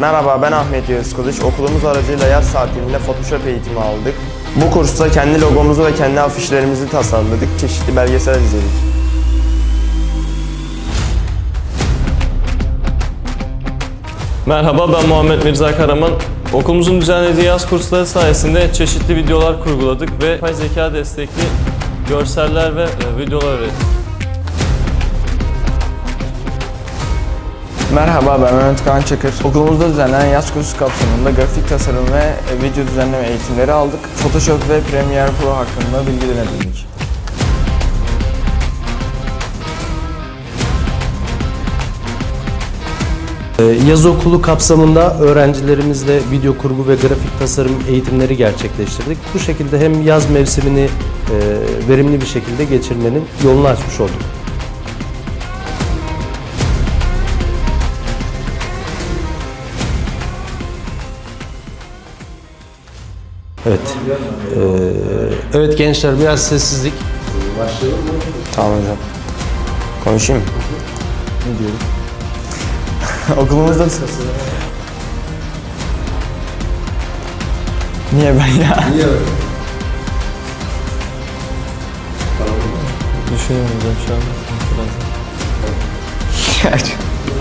Merhaba ben Ahmet Yağız Kılıç. Okulumuz aracıyla yaz saatinde Photoshop eğitimi aldık. Bu kursta kendi logomuzu ve kendi afişlerimizi tasarladık. Çeşitli belgesel izledik. Merhaba ben Muhammed Mirza Karaman. Okulumuzun düzenlediği yaz kursları sayesinde çeşitli videolar kurguladık ve yapay zeka destekli görseller ve e, videolar ürettik. Merhaba ben Mehmet Kaan Çakır. Okulumuzda düzenlenen yaz kursu kapsamında grafik tasarım ve e, video düzenleme eğitimleri aldık. Photoshop ve Premiere Pro hakkında bilgiler edindik. Ee, Yaz okulu kapsamında öğrencilerimizle video kurgu ve grafik tasarım eğitimleri gerçekleştirdik. Bu şekilde hem yaz mevsimini e, verimli bir şekilde geçirmenin yolunu açmış olduk. Evet. Ee, evet gençler biraz sessizlik. Tamam hocam. Konuşayım mı? Ne diyorum? Okulumuzda... Niye ben ya? Düşünüyorum hocam şu an. Biraz.